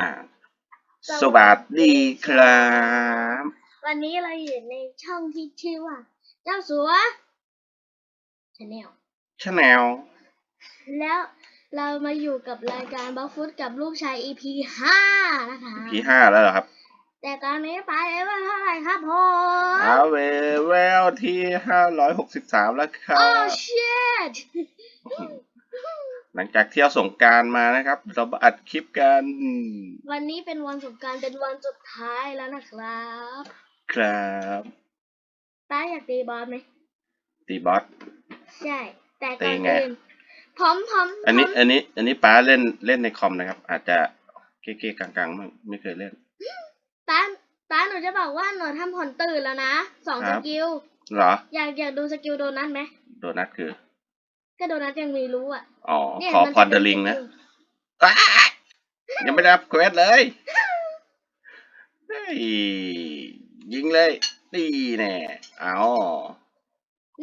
อ่า สวัสดีครับ วันนี้เราอยู่ในช่องที่ชื่อว่า เจ้าสัวชาแนลชาแนลแล้วเรามาอยู่กับรายการบัฟฟุตกับลูกชาย EP ห้านะคะพีห้าแล้วเหรอครับ แต่ตอนนี้ไปเอเวอร์เท่าไหร่ครับผมเอาเวเวลที่ห้าร้อยหกสิบสามแล้วครัโอ้บชิตห ลังจากเที่ยวสงกรารมานะครับ เรามาอัดคลิปกันวันนี้เป็นวันสงกรารเป็นวันสุดท้ายแล้วนะครับ ครับป้าอยากตีบอลไหมตีบอสใช่ แต่ตีก่อนไงอื่นพร้อมพร้อมอันนี้พร้มอันนี้อันนี้ป้าเล่นเล่นในคอมนะครับ อาจจะเก๊ๆกลางๆไม่ไม่เคยเล่นป้าป้าหนูจะบอกว่าหนูทำผลตื่นแล้วนะสองคสรับกิลเหรออยากอยากดูสกิลโดนัทไหมโดนัทคือ ก็โดนัทยังไม่รู้อะอ๋อเนี่ยขอมันพรจะเดเป็นลิงนะสกิลอ้ายยังไม่ได้รับเควสเลยเฮ้ยยิงเลยนี่แน่เอา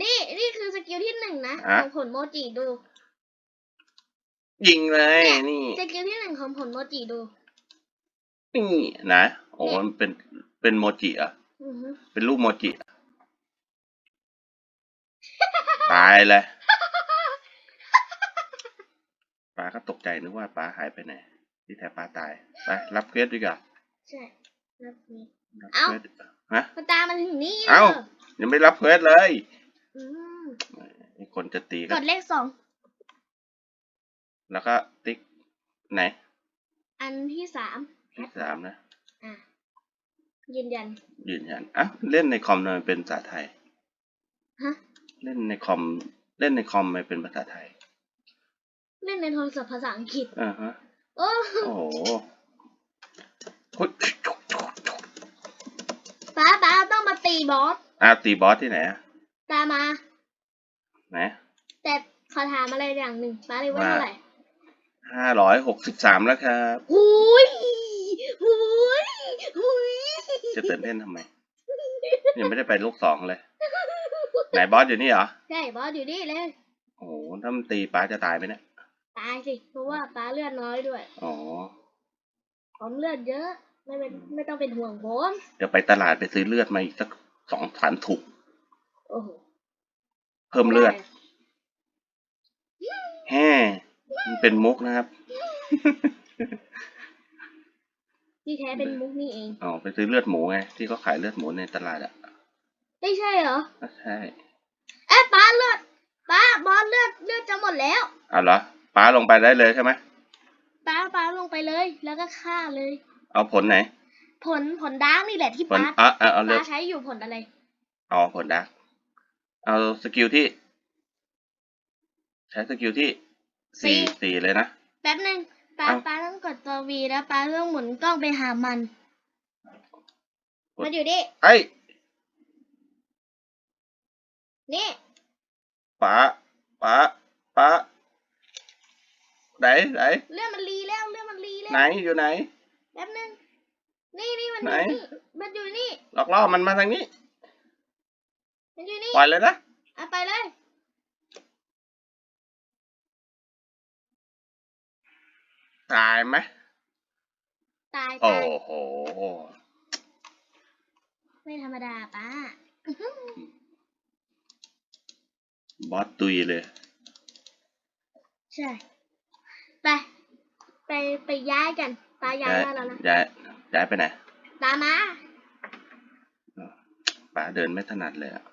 นี่นี่คือสกิลที่หนึ่งนะฮะของผลโมจิดู ยิงเลยนี่สกิลที่หนึ่งของผลโมจิดู นี่นะโอ้มันเป็นเป็นโมจิเหรอะอือฮึเป็นรูปโมจิเหรอตายเลยป้า ก็ตกใจนึกว่าป้าหายไปไหนที่แท้ป้าตาย ไปรับเควสดีกว่าใช่รับนี้รับเอ้าเควสฮะมันตามมาถึงนี่เอ้าหรยังไม่รับเควสเลยอืมมีคนจะตีกก็ดเลขสองแล้วก็ติ๊กไหน อันที่สามที่สามนะอะยืนยัน ยืนยันอะเล่นในคอมทำไมเป็นภาษาไทยฮะเล่นในคอม เล่นในคอมทำไมเป็นภาษาไทย เล่นในโทรศัพท์ภาษาอังกฤษ อ่าฮะ โอ้โอ้โหอุ๊ยป้าป้าต้องมาตีบอสอ้าวตีบอสที่ไหนอะตามมา ไหนแต่ขอถามอะไรอย่างหนึ่งป้าเลยว่าเท่าไหร่ห้าร้อยหกสิบสามแล้วครับหุยหุยหุยจะตื่นเต้นทำไม ยังไม่ได้ไปลูกสองเลย ไหนบอสอยู่นี่เหรอ ใช่บอสอยู่นี่เลย โอ้โหถ้ามันตีป้าจะตายไหมเนี่ย ตายสิ เพราะว่าป้าเลือดน้อยด้วย อ๋อ ผมเลือดเยอะ ไม่เป็นไม่ต้องเป็นห่วงผมเดี๋ยวไปตลาดไปซื้อเลือดมาอีกสักสองสามถุงโอ้โหเพิ่มเลือดแฮ่มันเป็นมุกนะครับ ที่แท้เป็นมุกนี่เอง อ๋อ ไปซื้อเลือดหมูไง ที่เขาขายเลือดหมูในตลาดอะไม่ใช่เหรออะใช่ เอ๊ะป้าเลือดป้าบอสเลือดเลือดจะหมดแล้วเอาเหรอ ป้าลงไปได้เลยใช่ไหมป้าป้าลงไปเลย แล้วก็ฆ่าเลย เอาผลไหน ผลผลดาร์กนี่แหละที่ผลป้าอะเอาเอาเลือป้าดใช้อยู่ผลอะไรเอาผลดักเอาสกิลที่ ใช้สกิลที่สี่สี่เลยนะแป๊บหนึ่งป้าเอ้าป้าต้องกดตัววีแล้วป้าต้องหมุนกล้องไปหามันกดมันอยู่นี่ไอ้ยนี่ป้าป้าป้า ไหนไหนเรื่องมันรีแล้วเรื่องมันรีแล้วไหนอยู่ไหนแป๊บหนึงนี่นี่มันอไหนยู่นี่มันอยู่นี่ลอกล่อมันมาทางนี้ มันอยู่นี่ปล่อยเลยนะเอาไปเลยตายไหมตายโอ้ตายโหไม่ธรรมดาป้าบอสตุยเลย ใช่ ไปไปไปย้ายกันป้าย้ายย้ายได้แล้วนะย้ายย้ายไปไหนตามมาป้าเดินไม่ถนัดเลยอะ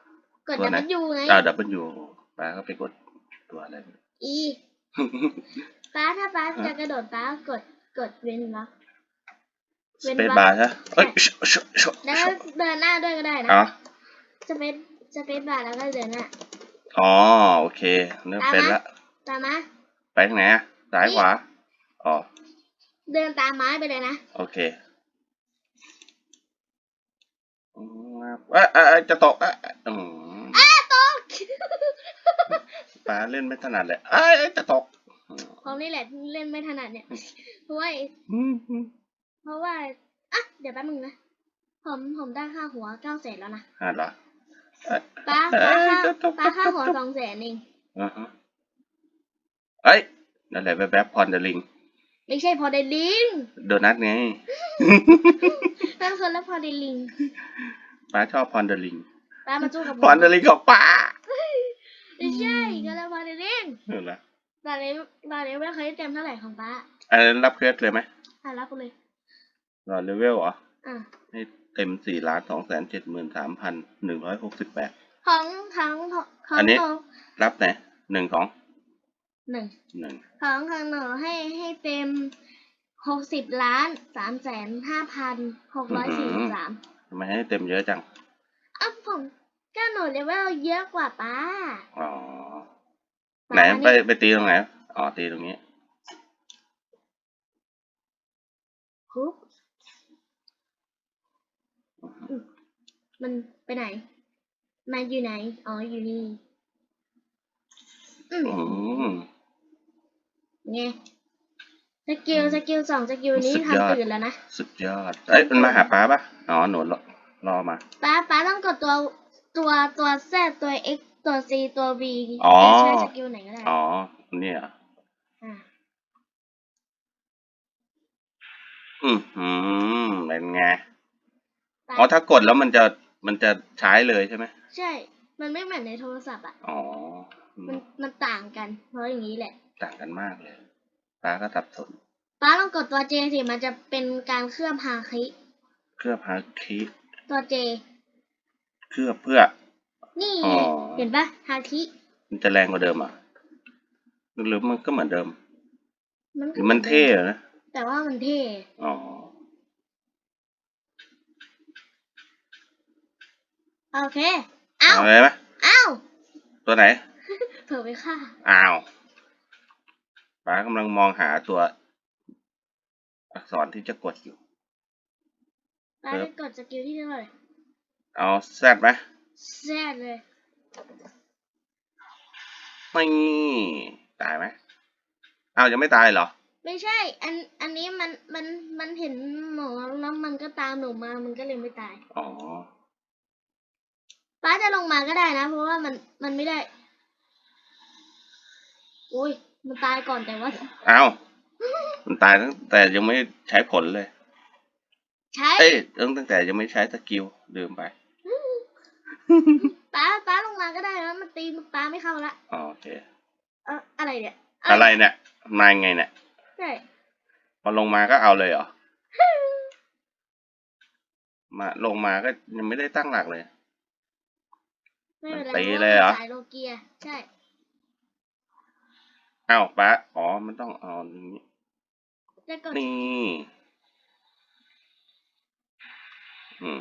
กดตัวไหนดับยูไงอ่าดับเบิลยูป้าก็ไปกดตัวอะไรอีป้าถ้าป้าจะกระโดดป้ากดกดเว้นวรรคสเปซบาร์ใช่ไหมเอ้ยชชชแล้วก็เดินหน้าด้วยก็ได้นะอ๋อสเปซสเปซบาร์แล้วก็เดินหน้าอ๋อโอเคเริ่มเป็นละตามมาไปทางไหนอะ ซ้ายขวา อ๋อ เดินตามไม้ไปเลยนะ โอเคอืมเอ้ยเอ้ยเอ้ยจะตกเอ้ยอืมตกป้าเล่นไม่ถนัดเลยเอ้ยเอ้ยจะตกผมนี่แหละเล่นไม่ถนัดเนี่ยเพราะว่าอืมอืมเพราะว่าอะเดี๋ยวแป๊บนึงนะ ผมผมได้ค่าหัวเก้าแสนแล้วนะอ่าเหรอเอ้ยป้าเอ้ป้ายค่าจะตกป้าค่าหัวสองแสนเองอ่าฮะเอ้ย นั่นแหละแบบแบบพรเดลิง ไม่ใช่พอเดลิงโดนัทไง นั่นคนละพอเดลิงป้าชอบพอนเดอลิง ป้ามาสู้กับพอนเดอลิงของป้า ไม่ใช่ก็ละพอเดลิงเออละตอนนี้ตอนนี้ไม่เคยเต็มเท่าไหร่ของป้าอันนั้นรับเครดเลยไหมอะรับไปเลยรอเลเวลเหรอ อะ ให้เต็มสี่ล้านสองแสนเจ็ดหมื่นสามพันหนึ่งร้อยหกสิบแปดของของของของอันนี้หนูรับไหนหนึ่งสอง หนึ่งหนึ่งของของหนูให้ให้เต็มหกสิบล้านสามแสนห้าพันหกร้อยสี่สิบสามทำไมให้เต็มเยอะจังอ้าวผมก็หนูเลเวลเยอะกว่าป้าอ๋อป้าไหนไปนี่ไปตีตรงไหนอ๋อตีตรงนี้คุบอืมมันไปไหนมันอยู่ไหน อ๋อ อยู่นี่ อืมอืม ไงสกิลสกิลสองสกิลนี้สุดยอด ทำตื่นแล้วนะสุดยอด เอ้ยมันมาหาป้าปะอ๋อหนูรอรอมา ป้าป้าต้องกดตัวตัวตัว Z ตัว X ตัว C ตัว V อ๋อ ใช้สกิลไหนก็ได้อ๋อนี่เหรออะอืมอืมเป็นไงป้าอ๋อถ้ากดแล้วมันจะมันจะใช้เลยใช่ไหมใช่ มันไม่เหมือนในโทรศัพท์อะ อ๋ออืมมันมันต่างกัน เพราะอย่างนี้แหละ ต่างกันมากเลยป้าก็สับสนป้าลองกดตัว J สิมันจะเป็นการเคลือบฮาคิเคลือบฮาคิตัว J เคลือบเพื่อ นี่ อ๋ไงอเห็นปะฮาคิมันจะแรงกว่าเดิมอะหรือมันก็เหมือนเดิมมันหก็รือมันเท่เหรอนะ แต่ว่ามันเท่ อ๋อ โอเคอ้าวเอาเลยไหมอ้าวตัวไหน เผื่อไปฆ่าอ้าว ป้ากำลังมองหาตัวอักษรที่จะกดอยู่ ป้าจะกดสกิลที่เท่าไหร่เอาแซดไหมแซดเลยไม่ตายไหมอ้าวยังไม่ตายเหรอ ไม่ใช่ อันอันนี้มันมันมันเห็นหนูแล้วมันก็ตามหนูมามันก็เลยไม่ตาย อ๋อ ป้าจะลงมาก็ได้นะ เพราะว่ามันมันไม่ได้ โอ้ย มันตายก่อนแต่ว่า อ้าวมันตายตั้งแต่ยังไม่ใช้ผลเลย ใช่เอ้ยตั้งตั้งแต่ยังไม่ใช้สกิลลืมไปป้าป้าลงมาก็ได้นะมันตีป้าไม่เข้าละอ๋อโอเคเอออะไรเนี่ยอะไรเนี่ยมาไงเนี่ยใช่พอลงมาก็เอาเลยเหรอมาลงมาก็ยังไม่ได้ตั้งหลักเลยไม่เป็นไรมันตีพราะว่าเลยเหรอสายโลเกียใช่ อ้าวป้าอ๋อ มันต้องเอาอย่างนี้ แล้วก็นี่ อืม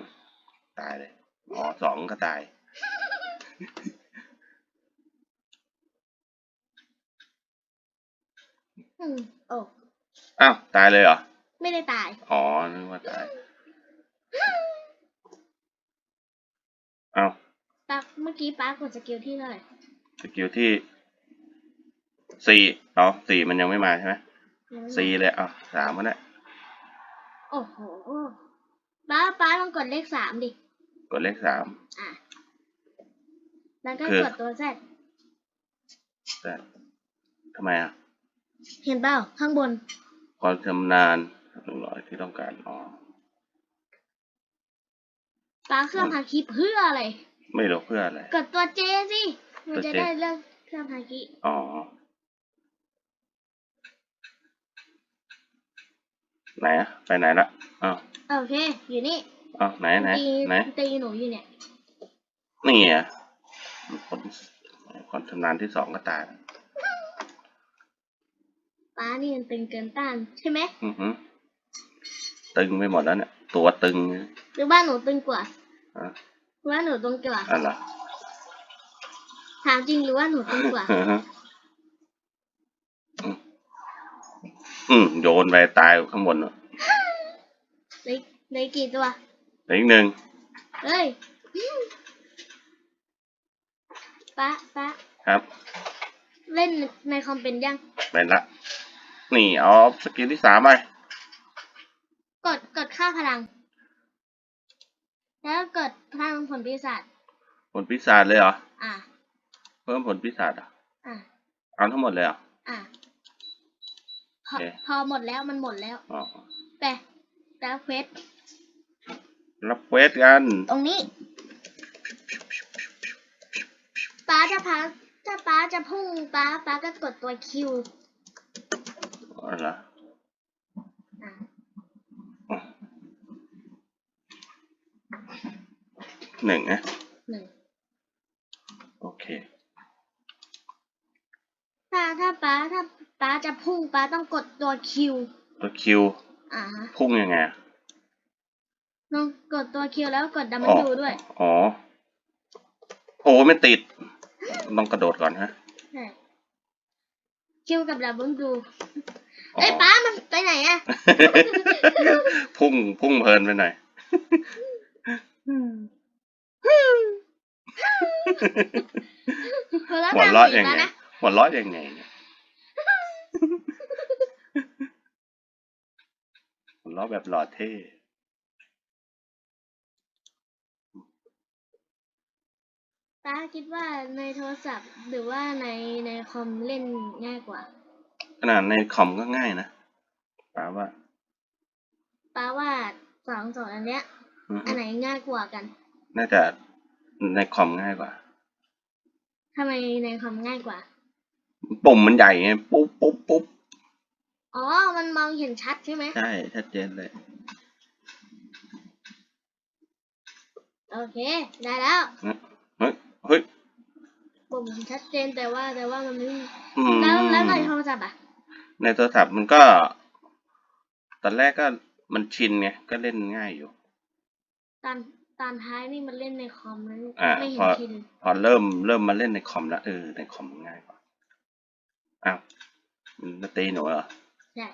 ตายเลย อ๋อสองก็ตาย อืมโอ้อ้าว ตายเลยเหรอ ไม่ได้ตาย อ๋อ นึกว่าตาย อ้าวป้าเมื่อกี้ป้ากดสกิลที่เท่าไหร่สกิลที่ สี่อ๋อสี่มันยังไม่มาใช่ไหมยังไม่สี่เลยอะสามก็ได้โอ้โหป้าป้าลองกดเลขสามดิ กดเลขสามอะแล้วก็คือกดตัว Z แต่ทำไมอะ เห็นเปล่าข้างบน ความชำนาญหนึ่งร้อยที่ต้องการอ๋อป้าเครื่องฮาคิเพื่ออะไร ไม่รู้เพื่ออะไร กดตัว J สิ มันตัวจะ J ได้เลือกเครื่องฮาคิอ๋อ ไหนอะไปไหนละอ้าวโอเค อยู่นี่อ้าวไหนไหนตีไหนตีหนูอยู่เนี่ย นี่อะคนคนชำนาญที่สองก็ตายแล้วป้านี่มันตึงเกินต้านใช่ไหมอือหือตึงไปหมดแล้วเนี่ย ตัวตึงหรือว่าหนูตึงกว่าอะหรือว่าหนูตึงกว่าอะไรถามจริงหรือว่าหนูตึงกว่า อือฮึอืม อืมโยนไปตายข้างบนเนอะในในกี่ตัว เหลืออีกหนึ่งเฮ้ยป้าป้าครับ เล่นในคอมเป็นยัง เป็นละ นี่เอาสกิลที่สามไป กดกดค่าพลัง แล้วกดพลังผลปีศาจผลพิศาจเลยเหรอ อะ เพิ่มผลพิศาจเหรอะอะเอาทั้งหมดเลยเหรอะอะพ อโอเคพอหมดแล้วมันหมดแล้วอ๋อแต่แต่เควสรับเควสกัน ตรงนี้ป้าจะพาถ้าป้าจะพุ่งป้าป้าก็กดตัวคิวอะไรออะหนึ่งนะหนึ่งโอเค ถ้าถ้าป้าถ้าป้าจะพุ่งป้าต้องกดตัวคิวตัวคิวอ่าฮะพุ่งยังไงอะลองกดตัวคิวแล้วกดดัมเบิอ๋ลอยูด้วย อ๋อโอ้ไม่ติด ต้องกระโดดก่อนฮะใช่คิวกับดับเบิลยูอ๋อเอ้ยป้ามันไปไหนอะพุ่งพุ่งเพลินไปหน่อยหัวเราะหัวตามเราะสียังมาไงนะหัวเราะยังไงเนี่ยหัว เราะแบบหล่อเท่ป้าคิดว่าในโทรศัพท์หรือว่าในในคอมเล่นง่ายกว่า ขนาดในคอมก็ง่ายนะแปลว่าป้าว่าสองสองอันเนี้ยอือฮึอันไหนง่ายกว่ากัน น่าจะในคอมง่ายกว่าทำไมในคอมง่ายกว่า ปุ่มมันใหญ่ไงปุ๊บปุ๊บปุ๊บ อ๋อ มันมองเห็นชัดใช่ไหม ใช่ ชัดเจนเลย โอเค ได้แล้ว เฮ้ย เฮ้ยปุ่มชัดเจนแต่ว่าแต่ว่ามันไม่อืมแล้วแล้วในโทรศัพท์อะ ในโทรศัพท์มันก็ ตอนแรกก็มันชินไง ก็เล่นง่ายอยู่ ตอนตอนท้ายนี่มันเล่นในคอมมันอ่าไม่เห็พนอชินพอเริ่มเริ่มมาเล่นในคอมแล้วเออในคอมมันง่ายกว่าอ้าวมันมาตีหนูเหรอ ใช่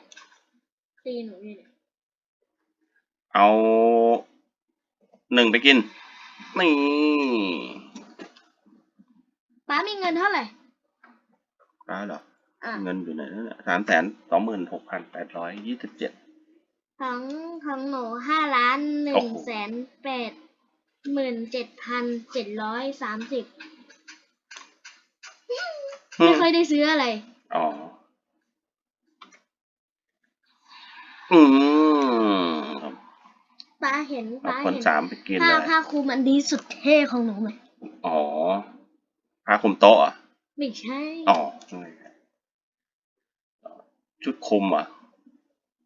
ตีหนูอยู่เนี่ยเอาหนึ่งไปกิน นี่ป้ามีเงินเท่าไหร่ร้ายเหรอ อะเงินอยู่ไหนนั่นสามแสนสองหมื่นหกพันแปดร้อยยี่สิบเจ็ดของของหนูห้าล้านหโอ้นึ่งโหแสนแปดหมื่นเจ็ดพันเจ็ดร้อยสามสิบไม่ค่อยได้ซื้ออะไร อ๋อ อืมป้าเห็นเอาป้าคนเห็นสามไปกินผ้าเลยผ้าคลุมอันนี้สุดเท่ของหนูไหมอ๋อผ้าคลุมโต๊ะเหรอะ ไม่ใช่ อ๋อชุดคลุมเหรอะ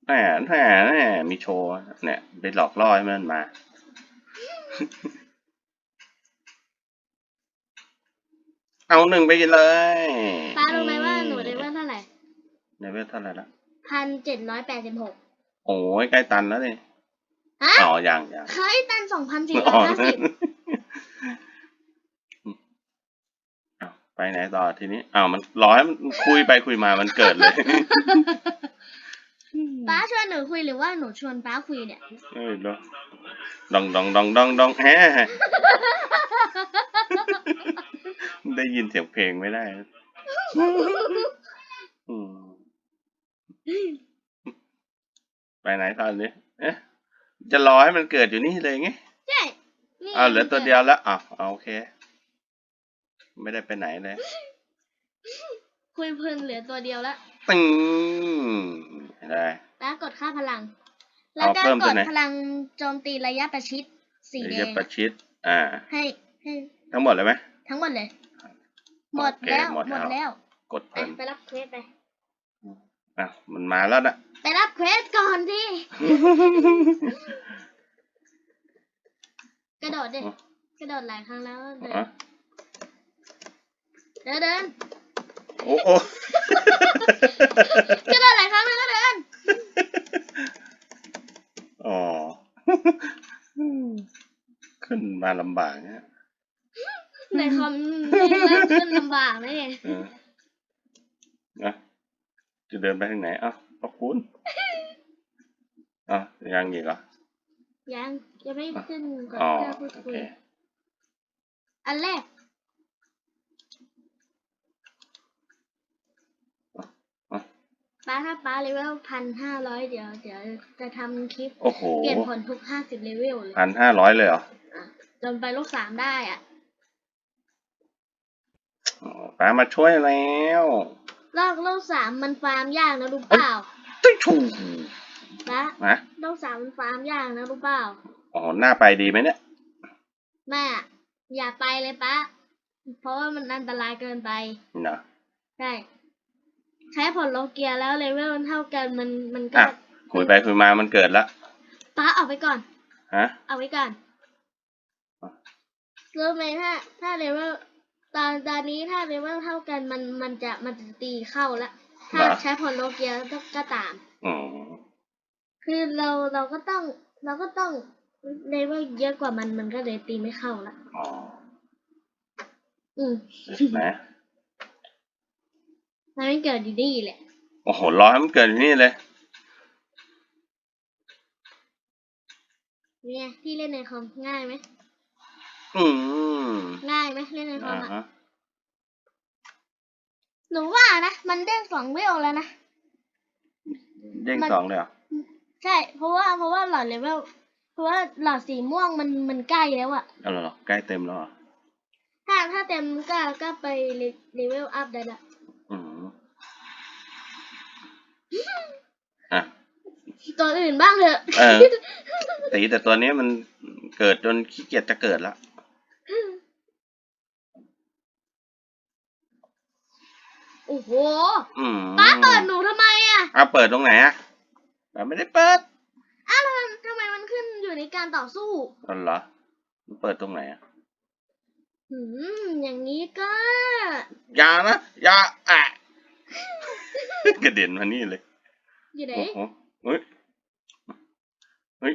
แหมแหมแหมมีโชว์เนี่ยไปหลอกล่อให้มันมา เอาหนึ่งไปกินเลยป้ารู้ไหมว่าหนูได้ว่าเท่าไหร่ในเวทเท่าไหร่ละพันเจ็ดร้อยแปดสิบหก โอ้ยใกล้ตันแล้วนี่ฮะอ๋อยังยังเคยตันสองพันสี่ร้อยห้าสิบอ้าวไปไหนต่อทีนี้อ้าวมันร้อยมันคุยไปคุยมามันเกิดเลย ป้าชวนหนูคุยหรือว่าหนูชวนป้าคุยเนี่ยเอ้ยดองดองดองดองดองแฮได้ยินเสียงเพลงไม่ได้อืม ไปไหนตอนนี้เอ๊ะจะรอให้มันเกิดอยู่นี่เลยไงใช่นี่อ้าวเหลือตัวเดียวแล้วอ้าวเอาโอเค ไม่ได้ไปไหนเลยคุยเพลินเหลือตัวเดียวแล้วตึงได้ป้ากดค่าพลัง แล้วก็เอาเพิ่มกตัวดไหนพลังโจมตีระยะประชิดสีแดเดี๋ยวงจะประชิด อ่า ให้ให้ ทั้งหมดเลยไหมทั้งหมดเลย หมดโอเคแล้วหมดแล้วแล้วกดไปเพิ่มไปรับเควสไป อะมันมาแล้วนะไปรับเควสก่อนดิกระโดดดิอ๋อกระโดดหลายครั้งแล้วเดินอะเดินเดินโอ้โอ้กระโดดหลายครั้งแล้วก็เดินอ๋อขึ้นมาลำบากเนี่ยในคอมนี่เริ่มขึ้นลำบากแล้วเนี่ยเอออะ จะเดินไปทางไหนอะขอบคุณอะยังอีกเหรอ ยังยังไม่ขึ้นกดอ๋อเพื่อพูดโอคุเคยอันแรกป้าถ้าป้าเลเวลพันห้าร้อยเดี๋ยวเดี๋ยวจะทำคลิป โอ้โหเปลี่ยนผลทุกห้าสิบเลเวลเลยพันห้าร้อยเลยเหรออะจนไปโลกสามได้อะ อ๋อป้ามาช่วยแล้ว โลกโลกสามมันฟาร์มยากนะรู้เปล่าตุ้ยถูนะนะต้องสามสามอย่างนะรู้เปล่าอ๋อหน้าไปดีไหมเนี่ยแม่อะอย่าไปเลยปะเพราะว่ามันอันตรายเกินไปเนาะใช่ใช้ผลโลเกียแล้วเลเวลมันเท่ากันมันมันก็อะคุยไปคุยมามันเกิดละป้าเอาไปก่อนฮะเอาไว้ก่อนอะรู้ไหมถ้าถ้าเลเวล ตอนตอนนี้ถ้าเลเวลเท่ากันมันมันจะมันจะตีเข้าละ ถ้าเหรอใช้ผลโลเกียก็ก็ตาม อืมคือเราเราก็ต้องเราก็ต้องเลเวลเยอะกว่ามันมันก็เลยตีไม่เข้าละ อ๋ออืมนะมันไม่เกิดอยู่ดีแหละ โอ้โหรอให้มันเกิดอยู่นี่เลย เนี่ยพี่เล่นในคอมง่ายไหม อืมง่ายไหมเล่นในคออ่ามอะฮะหนูว่านะ มันเด้งสองเวลแล้วนะ เด้งมัน สองเลยเหรอใช่ เพราะว่าเพราะว่าหลอดเลเวลเพราะว่าหลอดสีม่วงมันมันใกล้แล้วอะเอาเหรอใกล้เต็มแล้วเหรอถ้าถ้าเต็มก็ก็ไปเลเวลอัพได้ละอืมอะ ตัวอื่นบ้างเถอะ เออ ตีแต่ตัวนี้มันเกิดจนขี้เกียจจะเกิดแล้ว โอ้โหอืมป้าเปิดหนูทำไมอะเอาเปิดตรงไหนอะเราไม่ได้เปิดอ้าวแล้วมันทำไมมันขึ้นอยู่ในการต่อสู้เอาเหรอมันเปิดตรงไหนอะหืมอย่างนี้ก็ อย่านะอย่าแอะกระเด็นมานี่เลยอยู่ไหนโอ้โหเฮ้ยเฮ้ย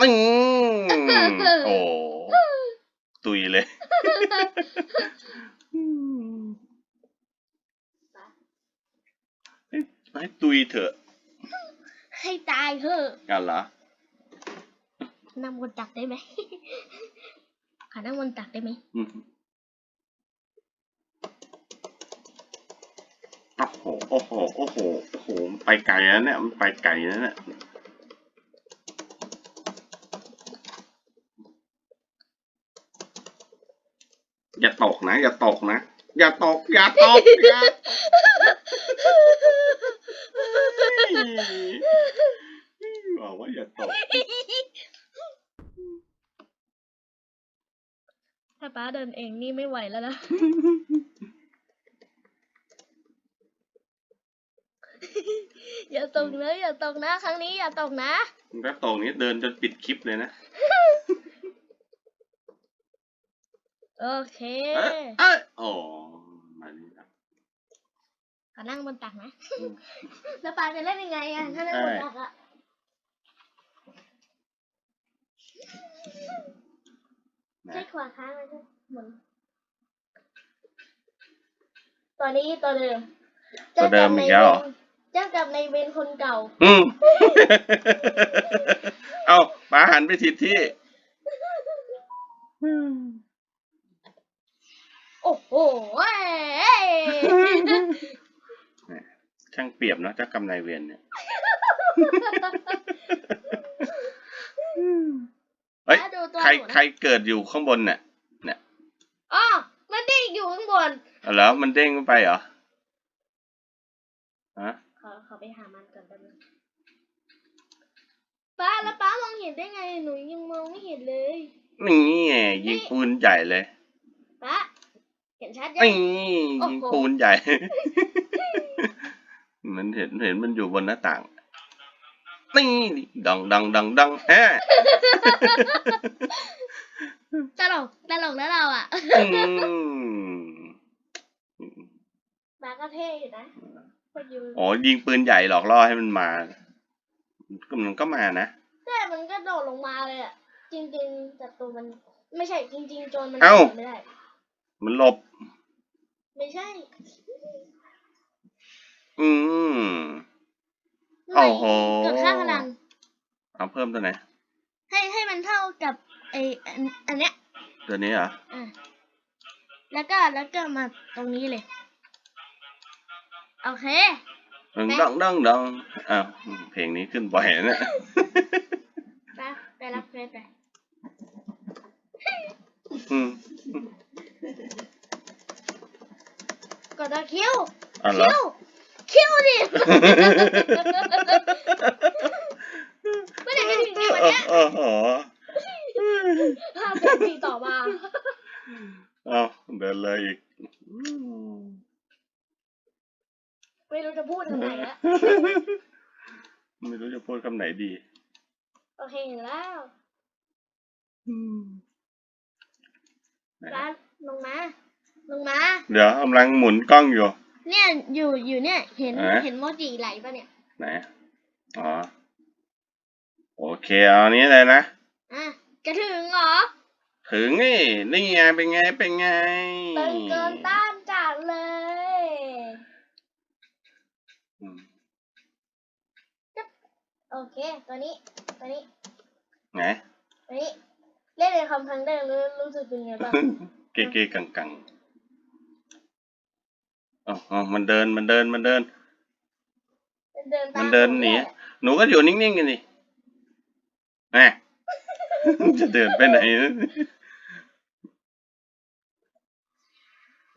อืมโอ้ตุยเลย ให้ตุยเถอะ ให้ตายเถอะกันเหรอนั่งบนตักได้ไหมขอนั่งบนตักได้ไหมอืมโอ้โห โอ้โห โอ้โห โอ้โหมันไปไกลแล้วเนี่ย มันไปไกลแล้วเนี่ย อย่าตกนะ อย่าตกนะ อย่าตก อย่าตกอย่าบอกว่าอย่าตก ถ้าป้าเดินเองนี่ไม่ไหวแล้วนะอย่าตกนะอย่าตกนะ ครั้งนี้อย่าตกนะถ้าตกนี้เดินจนปิดคลิปเลยนะ โอเคเอ้ยเอ้ยอ๋อมานี่ครับ ขอนั่งบนตักนะอืมแล้วปาจะเล่นยังไงอะถ้านั่งบนตักอะใช่นะขวาค้างเลยใช่หมุนตัวนี้ตัวเดิมตัวเดิมอีกแล้วเหรอ เจ้ากับในเวรคนเก่า อืม เอาปาหันไปทิศที่ โอ้โหเว้ยช่างเปรียบเนอะเจ้ากรรมนายเวรเนี่ย เฮ้ย แล้วดูตัวใครหนูนะใครเกิดอยู่ข้างบนเนี่ยเนี่ยอ๋อมันเด้งอยู่ข้างบนเอาแล้วมันเด้งขึ้นไปเหรอฮะขอขอไปหามันก่อนแป๊บนึงป้าแล้วป้ามองเห็นได้ไงหนูยังมองไม่เห็นเลย นี่ไงยิงปูนใหญ่เลย ป้า เห็นชัดยัง นี่โอ้ยิงโห ปูนใหญ่ มันเห็นเห็นมันอยู่บนหน้าต่าง นี่ดังดังดังดังแฮะตลกตลกนะเราอะอืมป้าก็เท่อยู่นะพออยู่อ๋อยิงปืนใหญ่หลอกล่อให้มันมาก็มันก็มานะ แต่มันก็โดดลงมาเลยอะ จริงๆแต่ตัวมัน ไม่ใช่จริง ๆ โจรมันเอ้า โดดไม่ได้ มันหลบ ไม่ใช่ อืมโอ้ไม่โหกดค่าพลัง เอาเพิ่มตัวไหน ให้ให้มันเท่ากับไออันอันเนี้ย ตัวนี้เหรออะแล้วก็แล้วก็มาตรงนี้เลย โอเค ดังดังดังดังอ้าวเพลงนี้ขึ้นบ่อยนะเนี่ยไปไปรับเฟซไป อืม กดตัวคิวอ๋อเหรอ คิวคิวดิไม่ได้ไปถึงในวันเนี้ยโอ้โหห้าแสนสี่ต่อมาเอาเดินเลยอีกไม่รู้จะพูดทำไมแล้วไม่รู้จะพูดคำไหนดี โอเคเห็นแล้วไหนร้านลงมา ลงมา เดี๋ยวกำลังหมุนกล้องอยู่ เนี่ยอยู่อยู่เนี่ย เห็นเอ๊ะเห็นโมจิไหลปะเนี่ย ไหนอ๋อโอเคเอานี้เลยนะ อะ จะถึงเหรอถึงนี่นี่ไงเป็นไงเป็นไงตึงเกินต้านจัดเลย อืมโอเค ตัวนี้ ตัวนี้ไหนตัวนี้ เล่นในคอมครั้งแรกรู้รู้สึกเป็นไงบ้าง เก๊ๆกังๆ อ๋ออ๋อมันเดินมันเดินมันเดินมันเดินตามมันเดินหนีหนูก็อยู่นิ่งๆกันดิแหมจะเดินไปไหน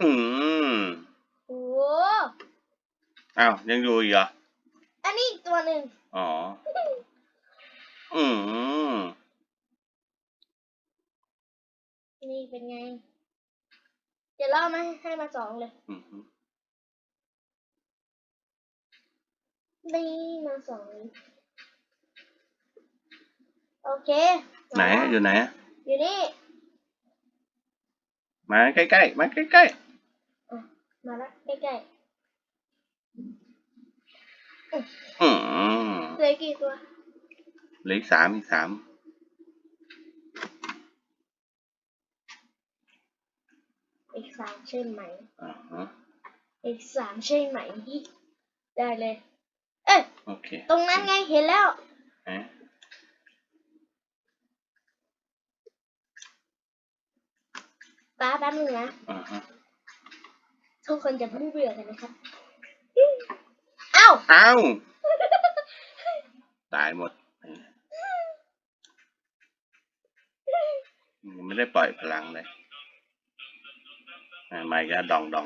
อืมโอ้อ้าวยังอยู่อีกเหรออันนี้อีกตัวหนึ่งอ๋อ อืมนี่เป็นไง เดี๋ยวเล่ามาให้มาสองเลย อืม นี่มาสองโอเคไหนอยู่ไหน อยู่นี่ มาใกล้ๆ มาใกล้มาละใกล้ๆอืมๆเหลือกี่ตัวเหลืออีกสามอีกสามอีกสามใช่ไหมอ่าฮะอีกสามใช่ไหม ได้เลย เอ้ยโอเคตรงนั้นไงเห็นแล้วเอ๊ะป้าแป๊บนึงนะอ่าฮะทุกคนจะเพิ่งเบื่อกันนะครับเอ้าเอ้าตายหมดยังไม่ได้ปล่อยพลังเลยอะไม่ก็ดองดอง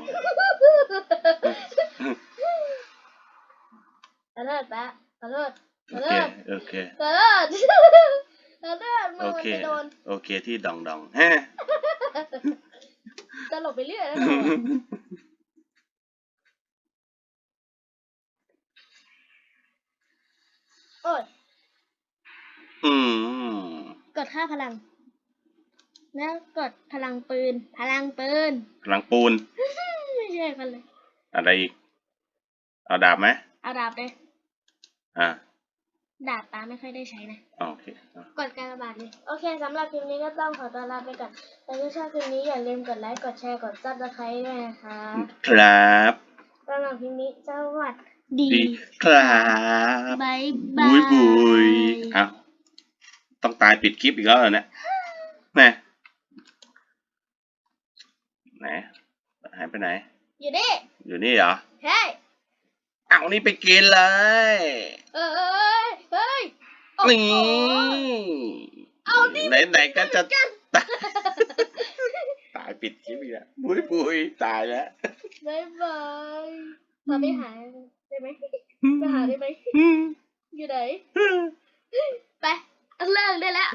ขอโทษป้าขอโทษขโออโทเคษโอเคขอโทษขอโทษมืโออมันเคไปโดนโอเคที่ดองดองฮะ ตลกไปเรื่อยแล้วเราอะโอ้ยอืมกดค่าพลัง แล้วกดพลังปืน พลังปืน พลังปูน ไม่ใช่กันเลยอะไรอีก เอาดาบไหมเอาดาบเลย อ่าดาบตาไม่ค่อยได้ใช้นะโอเคอะกดการระบาดเลยโอเคสำหรับคลิปนี้ก็ต้องขอตัวลาไปก่อนแต่ถ้าชอบคลิปนี้อย่าลืมกดไลค์กดแชร์กดซับสไครต์ด้วยนะคะครับสำหรับคลิปนี้สวัสดีดีครับบายบาบุยยบุยอ้าวต้องตายปิดคลิปอีกแล้วเหรอเนี่ยแม่ไหนหายไปไหน อยู่ดิอยู่นี่เหรอเฮ้ย เอานี่ไปกินเลย เอ้ยเฮ้ยโอ้โหนี่เอาดิไหนไหนๆก็จะตายตายปิดคลิปอีกแล้วบุยบุยตายแล้ว บายบายมาไปหาได้ไหมไปหาได้ไหมอยู่ไหนไปเลิกได้แล้ว